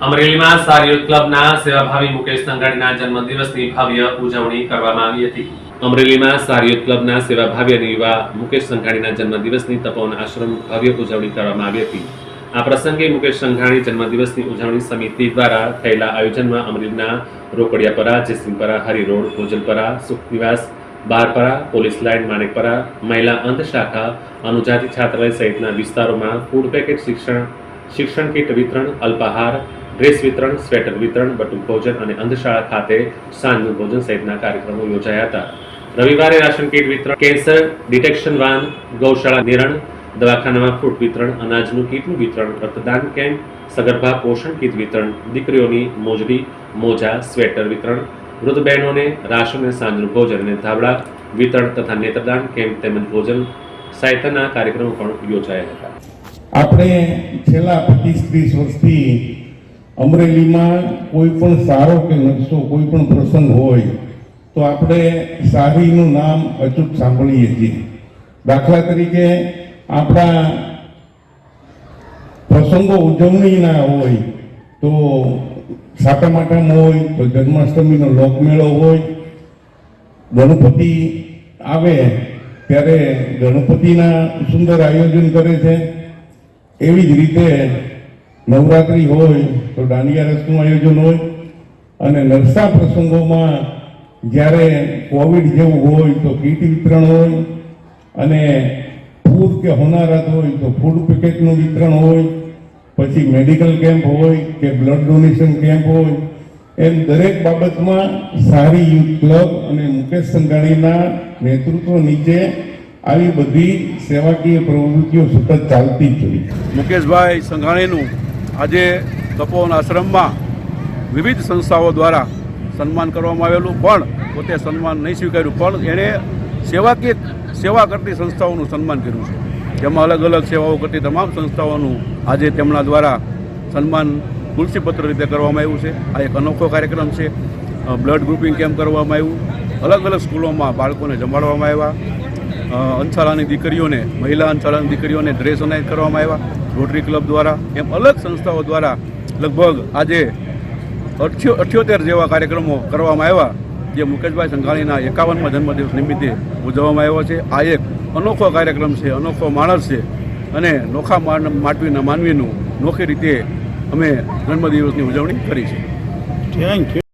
અમરેલીમાં સાર યુથ ક્લબના સેવાભાવી મુકેશ સંઘાણીના જન્મદિવસની ભવ્ય ઉજવણી કરવામાં આવી હતી. અમરેલીમાં સાર યુથ ક્લબના સેવાભાવી અને યુવા મુકેશ સંઘાણીના જન્મદિવસની તપોવન આશ્રમ ભવ્ય ઉજવણી કરવામાં આવી હતી. આ પ્રસંગે મુકેશ સંઘાણી જન્મદિવસની ઉજવણી સમિતિ દ્વારા થયેલા આયોજનમાં અમરેલીના રોકડિયાપરા જયસિંહપરા હરિરોડ ભોજલપરા, સુખનિવાસ, બારપરા, પોલીસ લાઇન, માણેકપરા, મહિલા અંધ શાખા, અનુજાતિ છાત્રાલય સહિતના વિસ્તારોમાં ફૂડ પેકેટ શિક્ષણ શિક્ષણ કીટ વિતરણ, અલ્પાહાર ડ્રેસ વિતરણ, સ્વેટર વિતરણ બટુક ભોજન અને અંધશાળા ખાતે સાંજનું ભોજન સહિતના કાર્યક્રમો યોજાયા હતા. રવિવારે રાશન કીટ વિતરણ, કેન્સર ડિટેક્શન વાન, ગૌશાળા નિરણ, દવાખાનામાં ફ્રૂટ વિતરણ, અનાજનું કીટનું વિતરણ, રક્તદાન કેમ્પ, સગર્ભા પોષણ કીટ વિતરણ, દીકરીઓની મોજડી, મોજા, સ્વેટર વિતરણ, વૃદ્ધ બહેનોને રાશન અને સાંજનું ભોજન અને ધાબળા વિતરણ તથા નેત્રદાન કેમ્પ તેમજ ભોજન સહાયતાના કાર્યક્રમો પણ યોજાયા હતા. આપણે છેલ્લા પચીસ ત્રીસ વર્ષથી અમરેલીમાં કોઈ પણ સારો કે નકશો, કોઈ પણ પ્રસંગ હોય, તો આપણે સારીનું નામ અચૂક સાંભળીએ છીએ. દાખલા તરીકે આપણા પ્રસંગો ઉજવણીના હોય, તો સાટામાટામાં હોય, તો જન્માષ્ટમીનો લોકમેળો હોય, ગણપતિ આવે ત્યારે ગણપતિના સુંદર આયોજન કરે છે. એવી જ રીતે નવરાત્રિ હોય તો દાંડિયા રસનું આયોજન હોય અને નરસા પ્રસંગોમાં જ્યારે કોવિડ જેવું હોય તો કીટ વિતરણ હોય અને ફૂડ કે હોનારત હોય તો ફૂડ પેકેટનું વિતરણ હોય, પછી મેડિકલ કેમ્પ હોય કે બ્લડ ડોનેશન કેમ્પ હોય, એમ દરેક બાબતમાં સારી યુથ ક્લબ અને મુકેશ સંઘાણીના નેતૃત્વ નીચે આવી બધી સેવાકીય પ્રવૃત્તિઓ સતત ચાલતી જ હોય મુકેશભાઈ સંઘાણીનું આજે તપોવન આશ્રમમાં વિવિધ સંસ્થાઓ દ્વારા સન્માન કરવામાં આવેલું, પણ પોતે સન્માન નહીં સ્વીકાર્યું, પણ એણે સેવાકીય, સેવા કરતી સંસ્થાઓનું સન્માન કર્યું છે. જેમાં અલગ અલગ સેવાઓ કરતી તમામ સંસ્થાઓનું આજે તેમના દ્વારા સન્માન તુલસીપત્ર રીતે કરવામાં આવ્યું છે. આ એક અનોખો કાર્યક્રમ છે. બ્લડ ગ્રુપિંગ કેમ્પ કરવામાં આવ્યું. અલગ અલગ સ્કૂલોમાં બાળકોને જમાડવામાં આવ્યા. અંશાળાની દીકરીઓને, મહિલા અંશાળાની દીકરીઓને ડ્રેસ અનાયત કરવામાં આવ્યા. રોટરી ક્લબ દ્વારા, એમ અલગ સંસ્થાઓ દ્વારા લગભગ આજે અઠ્યો, અઠ્યોતેર જેવા કાર્યક્રમો કરવામાં આવ્યા, જે મુકેશભાઈ સંઘાણીના એકાવનમાં જન્મદિવસ નિમિત્તે ઉજવવામાં આવ્યો છે. આ એક અનોખો કાર્યક્રમ છે, અનોખો માણસ છે અને નોખા માનવીના માનવીનું નોખી રીતે અમે જન્મદિવસની ઉજવણી કરી છે. Thank you